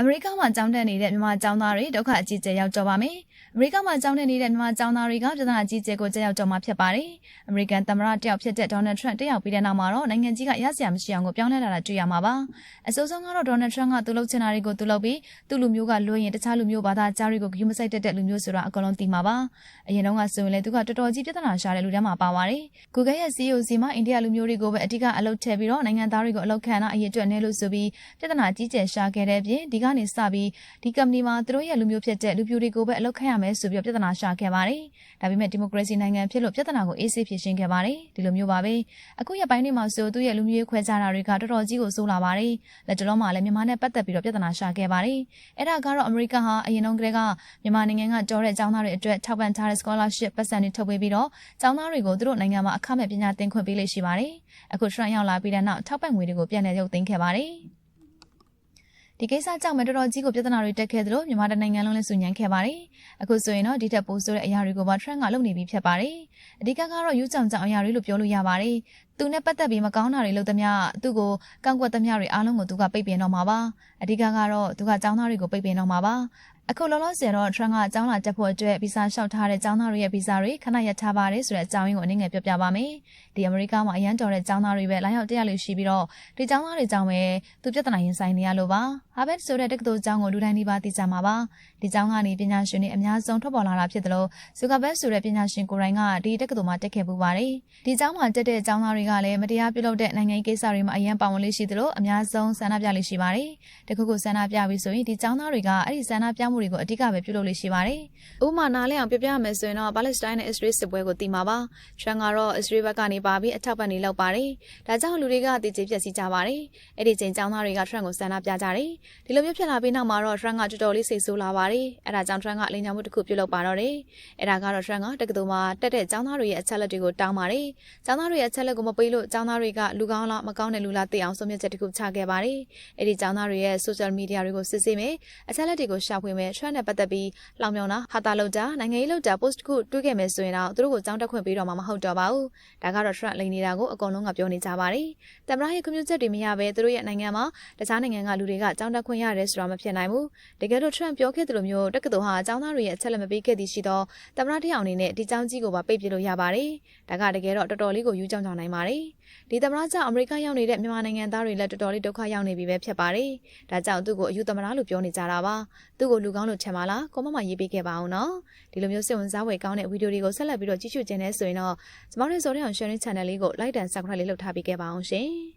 အမေရိကမှာကျောင်းတက်နေတဲ့မြန်မာကျောင်းသားတွေဒုက္ခအကြီးကျယ်ရောက်ကြပါမယ်။အမေရိကမှာကျောင်းတက်နေတဲ့မြန်မာကျောင်းသားတွေကပြဿနာအကြီးကျယ်ကိုကြောက်ရောက်ကြမှာဖြစ်ပါတယ်။အမေရိကန်သမ္မတတယောက်ဖြစ်တဲ့ဒေါ်နယ်ထရန့်တက်ရောက်ပြီးတဲ့နောက်မှာတော့နိုင်ငံကြီးကရစရာမရှိအောင်ကိုပြောင်းလဲလာတာတွေ့ရမှာပါ။အစိုးဆုံးကတော့ဒေါ်နယ်ထရန့်ကသူလုပ်ချင်တာတွေကိုသူလုပ်ပြီးသူ့လူမျိုးကလွှဲရင်တခြားလူမျိုးဘာသာကြားတွေကိုဂရုမစိုက်တတ်တဲ့လူမျိုးဆိုတာအကုန်လုံးသိမှာပါ။အရင်တုန်းကဆိုရင်လေသူကတော်တော်ကြီးပြဿနာရှာတဲ့လူတန်းမှာပါပါတယ်။ Google ရဲ့ CEO စီမှာအိန္ဒိယလူမျိုးတွေကိုပဲအဓိကအလုပ်ထည့်ပြီးတော့နိုင်ငံသားတွေကိုအလုပ်ခံတာအရေးအတွက်နဲလို့ဆိုပြီးပြဿနာကြီးကျယ်ရှာခဲ့တဲ့ပြင်ဒီကနေစပြီးဒီကမ္ပဏီမှာသူတို့ရဲ့လူမျိုးဖြစ်တဲ့လူပြိုတွေကိုပဲအလုပ်ခံရမယ်ဆိုပြီးပြဿနာရှာခဲ့ပါတယ်။ဒါပေမဲ့ဒီမိုကရေစီနိုင်ငံဖြစ်လို့ပြဿနာကိုအေးဆေးဖြေရှင်းခဲ့ပါတယ်။ဒီလိုမျိုးပါပဲ။အခုရက်ပိုင်းတွေမှာဆိုသူ့ရဲ့လူမျိုးရေးခွဲခြားတာတွေကတော်တော်ကြီးကိုဆိုးလာပါတယ်။လက်တလုံးမှာလည်းမြန်မာနဲ့ပတ်သက်ပြီးတော့ပြဿနာရှာခဲ့ပါတယ်။အဲ့ဒါကတော့အမေရိကန်ဟာအရင်တုန်းကတည်းကမြန်မာနိုင်ငံကကြောတဲ့ကျောင်းသားတွေအတွက်ထောက်ပံ့ထားတဲ့ scholarship ပတ်စံတွေထုတ်ပေးပြီးတော့ကျောင်းသားတွေကိုသူတို့နိုင်ငံမှာအခမဲ့ပညာသင်ခွင့်ပေးလို့ရှိပါတယ်။အခု Trump ရောက်လာပြီးတဲ့နောက်ထောက်ပံ့ငွေတွေကိုပြန်လည်ရုပ်သိမ်းခဲ့ပါတယ်။ ဒီကိစ္စကြောင့်မတော်တော်ကြီးကိုပြဿနာတွေတက်ခဲ့သလိုမြန်မာတိုင်းနိုင်ငံလုံးလည်းစုညံခဲ့ပါတယ်။အခုဆိုရင်တော့ဒီထက်ပိုဆိုတဲ့အရာတွေကိုပါ Trump ကလုပ်နေပြီးဖြစ်ပါတယ်။အဓိကကတော့ယူကြောင်ကြောင်အရာတွေလို့ပြောလို့ရပါတယ်။သူနဲ့ပတ်သက်ပြီးမကောင်းတာတွေလုပ်သမျှသူ့ကိုကန့်ကွက်သမျှတွေအားလုံးကိုသူကပိတ်ပင်တော့မှာပါ။အဓိကကတော့သူကចောင်းသားတွေကိုပိတ်ပင်တော့မှာပါ။ အခုလောလောဆယ်တော့ Trump ကကျောင်းလာတက်ဖို့အတွက်ဗီဇာလျှောက်ထားတဲ့ကျောင်းသားတွေရဲ့ဗီဇာတွေခဏရပ်ထားပါတယ်ဆိုတဲ့အကြောင်းရင်းကိုအနည်းငယ်ပြောပြပါမယ်။ဒီအမေရိကမှာအရန်တော်တဲ့ကျောင်းသားတွေပဲလာရောက်တက်ရလို့ရှိပြီးတော့ဒီကျောင်းသားတွေကြောင့်ပဲသူပြဿနာရင်ဆိုင်နေရလို့ပါ။ Harvard ဆိုတဲ့တက္ကသိုလ်ကျောင်းကိုလူတိုင်းဒီပါသိကြမှာပါ။ဒီကျောင်းကနေပညာရှင်တွေအများဆုံးထွက်ပေါ်လာတာဖြစ်တယ်လို့ Zuckerberg ဆိုတဲ့ပညာရှင်ကိုယ်တိုင်ကဒီတက္ကသိုလ်မှာတက်ခဲ့ပူပါတယ်။ဒီကျောင်းမှာတက်တဲ့ကျောင်းသားတွေကလည်းမတရားပြုလုပ်တဲ့နိုင်ငံရေးကိစ္စတွေမှာအရန်ပါဝင်လေးရှိတယ်လို့အများဆုံးဆန္ဒပြလေးရှိပါတယ်။တခုခုဆန္ဒပြပြီးဆိုရင်ဒီကျောင်းသားတွေကအဲ့ဒီဆန္ဒပြမှုတွေကိုအဓိကပဲပြုလုပ်လေးရှိပါတယ်။ဥပမာနားလည်အောင်ပြပြရမယ်ဆိုရင်တော့ Palestine နဲ့ Israel စစ်ပွဲကိုသိမှာပါ။ Trump ကတော့ Israel ဘက်ကနေပါပြီးအထောက်ပံ့နေလောက်ပါတယ်။ဒါကြောင့်လူတွေကတည်ကြည်ပြက်စီးကြပါတယ်။အဲ့ဒီချိန်ကျောင်းသားတွေက Trump ကိုဆန္ဒပြကြတယ်။ဒီလိုမျိုးဖြစ်လာပြီးနောက်မှာတော့ Trump ကတော်တော်လေးစိတ်ဆိုးလာပါတယ်။အဲ့ဒါကြောင့် Trump ကလိန်ညာမှုတစ်ခုပြုလုပ်ပါတော့တယ်။အဲ့ဒါကတော့ Trump ကတက္ကသိုလ်မှာတက်တဲ့ကျောင်းသားတွေရဲ့အချက်လက်တွေကိုတောင်းပါတယ်။ကျောင်းသားတွေရဲ့အချက်လက်ကိုမပေးလို့ကျောင်းသားတွေကလူကောင်းလားမကောင်းတဲ့လူလားသိအောင်ဆုံးဖြတ်ချက်တစ်ခုချခဲ့ပါတယ်။အဲ့ဒီကျောင်းသားတွေရဲ့ social media တွေကိုစစ်ဆေးမယ်။အချက်လက်တွေကိုရှာဖွေမယ်။ Trump နဲ့ပတ်သက်ပြီးလောင်မြောင်တာဟာတာလောက်တာနိုင်ငံရေးလောက်တာ post တစ်ခုတွေးခဲ့မယ်ဆိုရင်တော့သူတို့ကိုကြောင်းတက်ခွင့်ပေးတော့မှာမဟုတ်တော့ပါဘူး။ဒါကတော့ Trump လိန်နေတာကိုအကုန်လုံးကပြောနေကြပါတယ်။တမရရဲ့ကွန်မြူချက်တွေမရဘဲသူတို့ရဲ့နိုင်ငံမှာတခြားနိုင်ငံကလူတွေကကြောင်းတက်ခွင့်ရတယ်ဆိုတာမဖြစ်နိုင်ဘူး။တကယ်လို့ Trump ပြောခဲ့သလိုမျိုးတက္ကသိုလ်ဟာအကြောင်းသားတွေရဲ့အချက်လက်မပေးခဲ့သည်ရှိသောတမရတယောက်အနေနဲ့ဒီကြောင်းကြီးကိုပါပိတ်ပစ်လို့ရပါတယ်။ဒါကတကယ်တော့တော်တော်လေးကိုယူကြောင်ကြောင်နိုင်ပါတယ်။ဒီတမရကြောင့်အမေရိကရောက်နေတဲ့မြန်မာနိုင်ငံသားတွေလည်းတော်တော်လေးဒုက္ခရောက်နေပြီပဲဖြစ်ပါတယ်။ဒါကြောင့်သူ့ကိုအယူတမရလို့ပြောနေကြတာပါ။သူ့ကိုလူကောင်းလို့ချင်ပါလား။ကောမမရေးပေးခဲ့ပါအောင်နော်။ဒီလိုမျိုးစိတ်ဝင်စားဖွယ်ကောင်းတဲ့ဗီဒီယိုတွေကိုဆက်လက်ပြီးတော့ကြည့်ရှုခြင်းနဲ့ဆိုရင်တော့ကျမတို့စောတဲ့အောင် sharing channel လေးကို like and subscribe လေးလုပ်ထားပေးခဲ့ပါအောင်ရှင်။